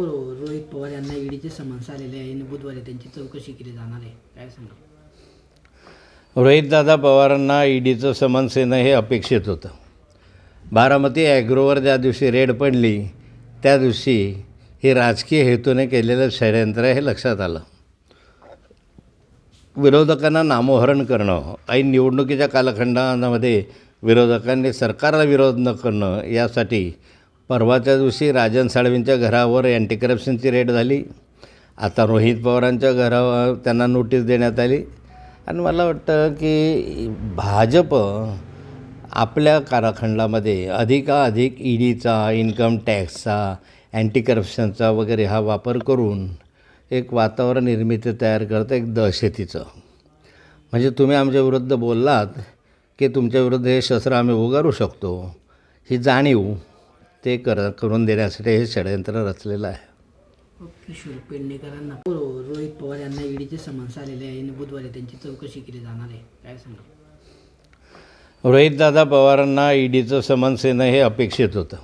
रोहित पवार यांना ईडीचे समन्स आलेले आहे. आणि बुधवारी त्यांची चौकशी केली जाणार आहे. काय सांगा रोहितदादा पवारांना ईडीचं समन्स येणं हे अपेक्षित होतं. बारामती ॲग्रोवर ज्या दिवशी रेड पडली त्या दिवशी हे राजकीय हेतूने केलेलं षडयंत्र हे लक्षात आलं. विरोधकांना नामोहरण करणं ऐन निवडणुकीच्या कालखंडामध्ये विरोधकांनी सरकारला विरोध न करणं यासाठी परवाच्या दिवशी राजन साळवींच्या घरावर अँटी करप्शनची रेड झाली. आता रोहित पवारांच्या घरावर त्यांना नोटीस देण्यात आली. आणि मला वाटतं की भाजप आपल्या काराखंडामध्ये अधिकाधिक ईडीचा इन्कम टॅक्सचा अँटी करप्शनचा वगैरे हा वापर करून एक वातावरण निर्मिती तयार करतं एक दहशतीचं. म्हणजे तुम्ही आमच्या विरुद्ध बोललात की तुमच्या विरुद्ध हे शस्त्र आम्ही उगारू शकतो. ही जाणीव ते कर करून देण्यासाठी हे षडयंत्र रचलेलं आहे. किशोर पेडणेकरांना हो रोहित पवार यांना ईडीचे समन्स आलेले आहे. आणि बुधवारी त्यांची चौकशी केली जाणार आहे. काय सांगा रोहितदादा पवारांना ईडीचं समन्स येणं हे अपेक्षित होतं.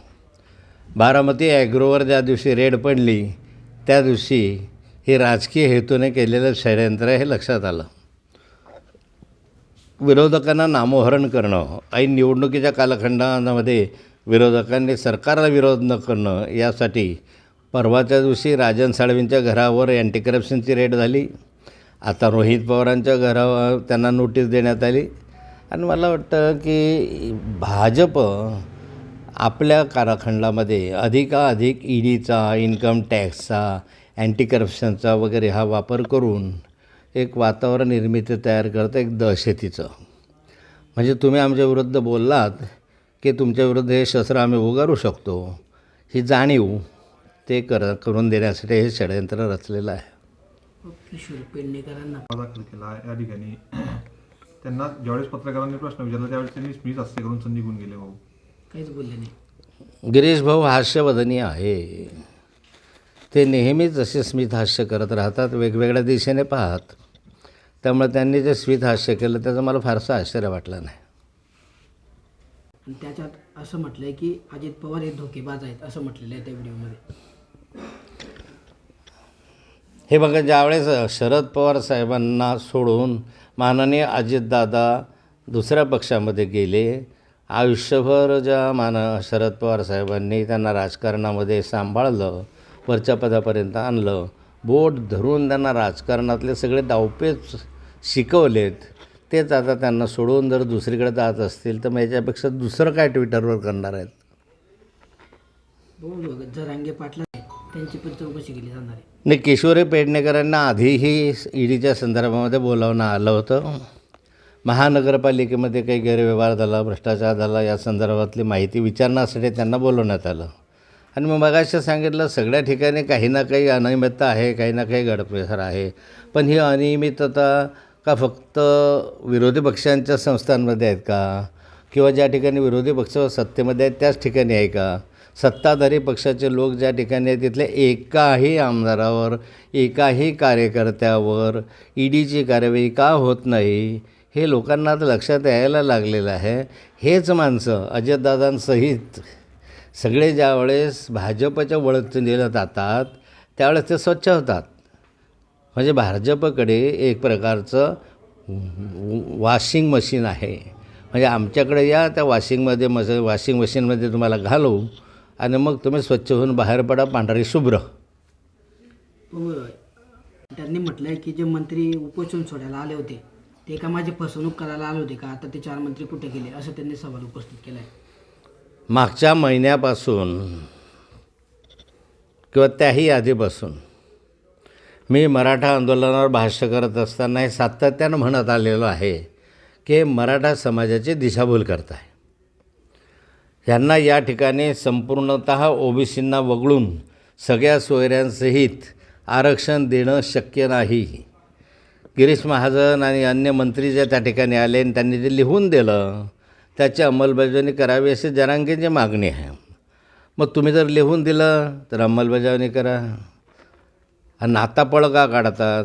बारामती ॲग्रोवर ज्या दिवशी रेड पडली त्या दिवशी हे राजकीय हेतूने केलेलं षडयंत्र हे लक्षात आलं. विरोधकांना नामोहरण करणं ऐन निवडणुकीच्या कालखंडामध्ये विरोधकांनी सरकारला विरोध न करणं यासाठी परवाच्या दिवशी राजन साळवींच्या घरावर अँटी करप्शनची रेड झाली. आता रोहित पवारांच्या घरावर त्यांना नोटीस देण्यात आली. आणि मला वाटतं की भाजप आपल्या काराखंडामध्ये अधिकाधिक ईडीचा इन्कम टॅक्सचा अँटी करप्शनचा वगैरे हा वापर करून एक वातावरण निर्मिती तयार करतं एक दहशतीचं. म्हणजे तुम्ही आमच्या विरुद्ध बोललात की तुमच्या विरुद्ध हे शस्त्र आम्ही उगारू शकतो. ही जाणीव ते कर करून देण्यासाठी हे षडयंत्र रचलेलं आहे. किशोर पेडणेकरांना. दाखल केला या ठिकाणी त्यांना ज्यावेळेस पत्रकारांनी प्रश्न विचारला त्यावेळेस त्यांनी स्मित हास्य करून सं निघून गेले भाऊ. काहीच बोलले नाही. गिरीश भाऊ हास्यवदनी आहे. ते नेहमीच असे स्मित हास्य करत राहतात वेगवेगळ्या दिशेने पाहत. त्यामुळे त्यांनी जे स्मित हास्य केलं त्याचं मला फारसं आश्चर्य वाटलं नाही. आणि त्याच्यात असं म्हटलंय की अजित पवार हे धोकेबाज आहेत असं म्हटलेलं आहे त्या व्हिडिओमध्ये. हे बघा ज्यावेळेस शरद पवार साहेबांना सोडून माननीय अजितदादा दुसऱ्या पक्षामध्ये गेले आयुष्यभर ज्या मान शरद पवार साहेबांनी त्यांना राजकारणामध्ये सांभाळलं वरच्या पदापर्यंत आणलं बोट धरून त्यांना राजकारणातले सगळे दावपेच शिकवलेत तेच आता त्यांना सोडून जर दुसरीकडे जात असतील तर मग याच्यापेक्षा दुसरं काय ट्विटरवर करणार आहेत? बघू बघ जरांगे पाटला त्यांची पण चौकशी केली जाणार आहे. नाही किशोरी पेडणेकरांना आधीही ईडीच्या संदर्भामध्ये बोलावणं आलं होतं. महानगरपालिकेमध्ये काही गैरव्यवहार झाला भ्रष्टाचार झाला या संदर्भातली माहिती विचारण्यासाठी त्यांना बोलवण्यात आलं. आणि मग मगाशी सांगितलं सगळ्या ठिकाणी काही ना काही अनियमितता आहे काही ना काही गडपेसर आहे. पण ही अनियमितता का फक्त विरोधी पक्षांच्या संस्थांमध्ये आहेत का? किंवा ज्या ठिकाणी विरोधी पक्ष सत्तेमध्ये आहेत त्याच ठिकाणी आहे का? सत्ताधारी पक्षाचे लोक ज्या ठिकाणी आहेत तिथल्या एकाही आमदारावर एकाही कार्यकर्त्यावर ईडीची कारवाई का होत नाही? हे लोकांना आता लक्षात यायला लागलेलं आहे. हेच माणसं अजितदादांसहित सगळे ज्यावेळेस भाजपच्या वळतीला जातात त्यावेळेस ते स्वच्छ होतात. म्हणजे भाजपकडे एक प्रकारचं वॉशिंग मशीन आहे. म्हणजे आमच्याकडे या त्या वॉशिंगमध्ये मस वॉशिंग मशीनमध्ये तुम्हाला घालू आणि मग तुम्ही स्वच्छ होऊन बाहेर पडा पांढरी शुभ्र. त्यांनी म्हटलंय की जे मंत्री उपोषण सोडायला आले होते ते का माझी फसवणूक करायला आले होते का? आता ते चार मंत्री कुठे गेले? असं त्यांनी सवाल उपस्थित केला आहे मागच्या महिन्यापासून किंवा त्याही आधीपासून मी मराठा आंदोलनावर भाष्य करत असताना हे सातत्यानं म्हणत आलेलो आहे की मराठा समाजाची दिशाभूल करत आहे ह्यांना या ठिकाणी संपूर्णत ओबीसींना वगळून सगळ्या सोयऱ्यांसहित आरक्षण देणं शक्य नाही. गिरीश महाजन आणि अन्य मंत्री जे त्या ठिकाणी आले आणि त्यांनी जे लिहून दिलं त्याची अंमलबजावणी करावी अशी जरांगेची मागणी आहे. मग तुम्ही जर लिहून दिलं तर अंमलबजावणी करा. आणि का काढतात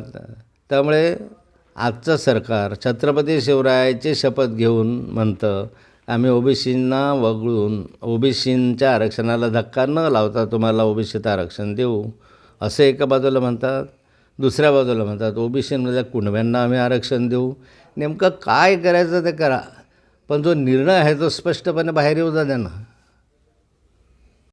त्यामुळे आजचं सरकार छत्रपती शिवरायाची शपथ घेऊन म्हणतं आम्ही ओबीसींना वगळून ओबीसींच्या आरक्षणाला धक्का न लावता तुम्हाला ओबीसीत आरक्षण देऊ. असं एका बाजूला म्हणतात दुसऱ्या बाजूला म्हणतात ओबीसीमधल्या कुणब्यांना आम्ही आरक्षण देऊ. नेमकं काय करायचं ते करा. पण जो निर्णय आहे तो स्पष्टपणे बाहेर येऊ द्या त्यांना